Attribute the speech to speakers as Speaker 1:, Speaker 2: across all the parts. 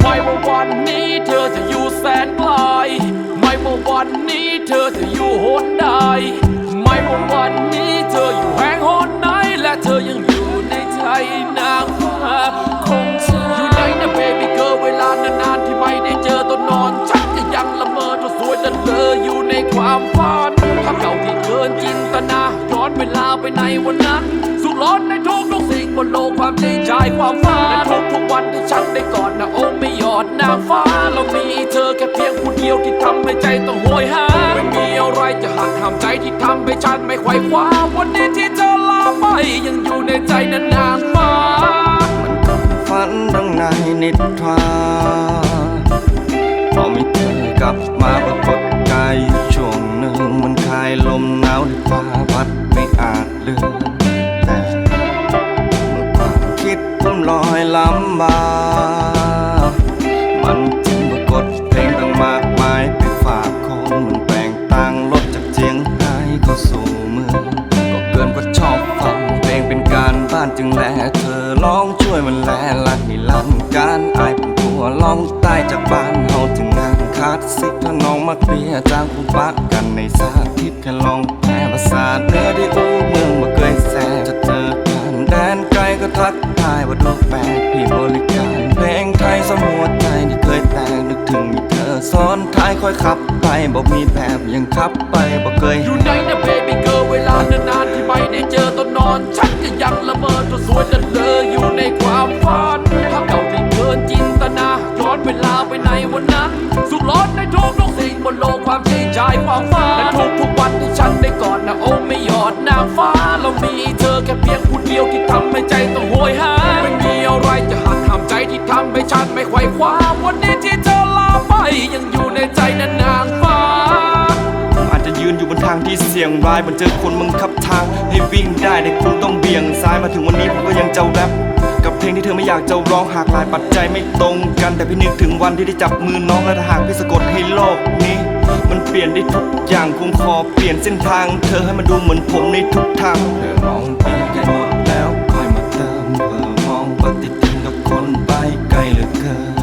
Speaker 1: ไม่ว่าวันนี้เธอจะอยู่แสนไกลไม่ว่าวันนี้เธอจะอยู่หนใดไม่ว่าวันนี้เธออยู่แห่งหนไหนและเธอยังอยู่ในใจนางฟ้าของฉันอยู่ไหนนะเบบี้เกิร์เวลานานๆที่ไม่ได้เจอตอนนอนฉันก็ยังละเมอเธอสวยแต่เลออยู่ในความฝัน ภาพเก่าที่เกินจินตนาย้อนเวลาไปในวันนั้น สุขร้อนในทุกทุกสิ่งบนโลกความจริงใจความฝันและทุกทุกๆวันที่ฉันได้กอดนะโอ้ไม่หยอดนางฟ้า เรามีเธอแค่เพียงผู้เดียวที่ทำให้ใจต้องโหยหาไม่มีอะไรจะหักห้ามใจที่ทำให้ฉันไม่ไขว่คว้าวันนี้ที่เธอลาไปยังอยู่ในใจนั้นนางฟ้า
Speaker 2: มันก็ฝันดังในนิทราารอายผมตัวร้องใต้จากบ้านเฮาถึงงานคาสสิถ้าน้องมักเปียจ้างคุณปะกันในสาธิตแค่ลองแพ้ภาษาเนื้อที่อู้เมืองมาเคยแซ่จะเจอกันแดนไกลก็ทักทายว่าดูแปลกพี่บริการเพลงไทยสมหัวใจที่เคยแตกนึกถึงมีเธอซ้อนท้ายค่อยขับไปบอกมีแบบยังขับไปบอกเคย
Speaker 1: อยู่ไหนนะเบบี้เกิร์เวลานานๆที่ไม่ได้เจอตอนนอน ฉันก็ยังละเมอเธอสวยแต่เลออยู่ในความ เสี่ยงร้ายมันเจ
Speaker 2: อคนบังคับทาง ให้วิ่งได้แต่คุณต้องเบี่ยงซ้ายมาถึงวันนี้ผมก็ยังจะแรปกับเพลงที่เธอไม่อยากจะร้องหากหลายปัจจัยไม่ตรงกัน แต่พี่นึกถึงวันที่ได้จับมือน้องและถ้าหากพี่สะกดให้โลกนี้ มันเปลี่ยนได้ทุกอย่างคงขอเปลี่ยนเส้นทาง เธอให้มันดูเหมือนผมในทุกทางเธอมองเปลี่ยนกันหมดแล้วค่อยมาเติมเพื่อมองปฏิทินกับคนไปไกลเหลือเกิน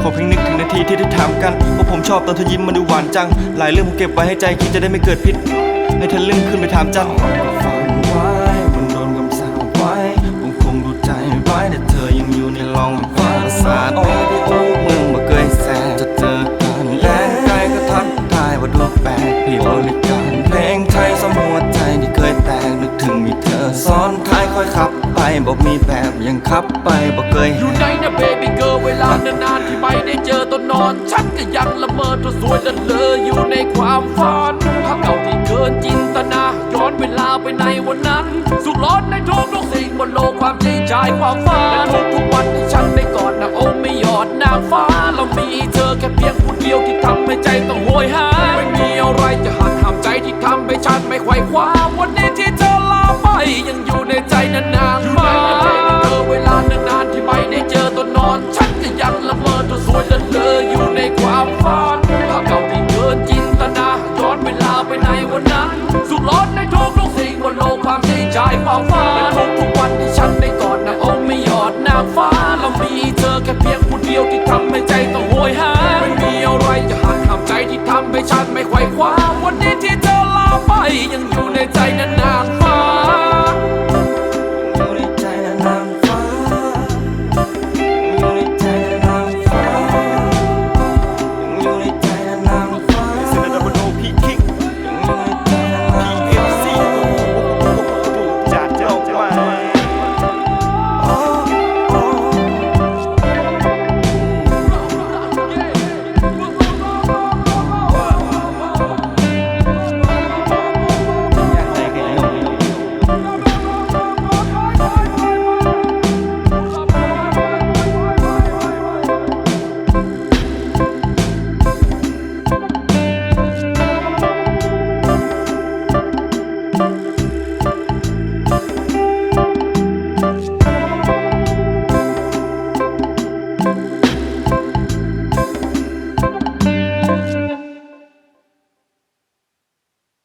Speaker 2: ขอเพียงนึกถึงนา ทีที่ได้ถามกันว่าผมชอบตอนเธอยิ้มมันดูหวานจัง หลายเรื่องผมเก็บไว้ให้ใจคิดจะได้ไม่เกิดพิษให้เธอลึ่งขึ้นไปถามจัง ยังขับไปบอกเคย
Speaker 1: อยู่ไหนนะเบบี้เกิร์เวลานานๆที่ไม่ได้เจอตอนนอน ฉันก็ยังละเมอเธอสวยและเลออยู่ในความฝันภาพเก่าที่เกินจินตนาย้อนเวลาไปในวันนั้น สุขร้อนในทุกทุกสิ่งบนโลกความจริงใจความฝันและทุกทุกวันที่ฉันได้กอดนะโอ้ไม่หยอดนางฟ้าเรามีเธอแค่เพียงผู้เดียวที่ทำให้ใจต้องโหยหาไม่มีอะไรจะหักห้ามใจที่ทำให้ฉันไม่ไขว่คว้าวันนี้ที่เธอลาไปยังอยู่ในใจนั้นนา นโลกความจใจความฝันทุกทุกๆวันที่ฉันได้กอดนะโอ้ไม่หยอดนางฟ้าเรามีเธอแค่เพียงคนเดียวที่ทำให้ใจต้องโหยหาไม่มีอะไรจะหักห้ามใจที่ทำให้ฉันไม่ไขว่คว้าวันนี้ที่เธอลาไปยังอยู่ในใจนั้นนาง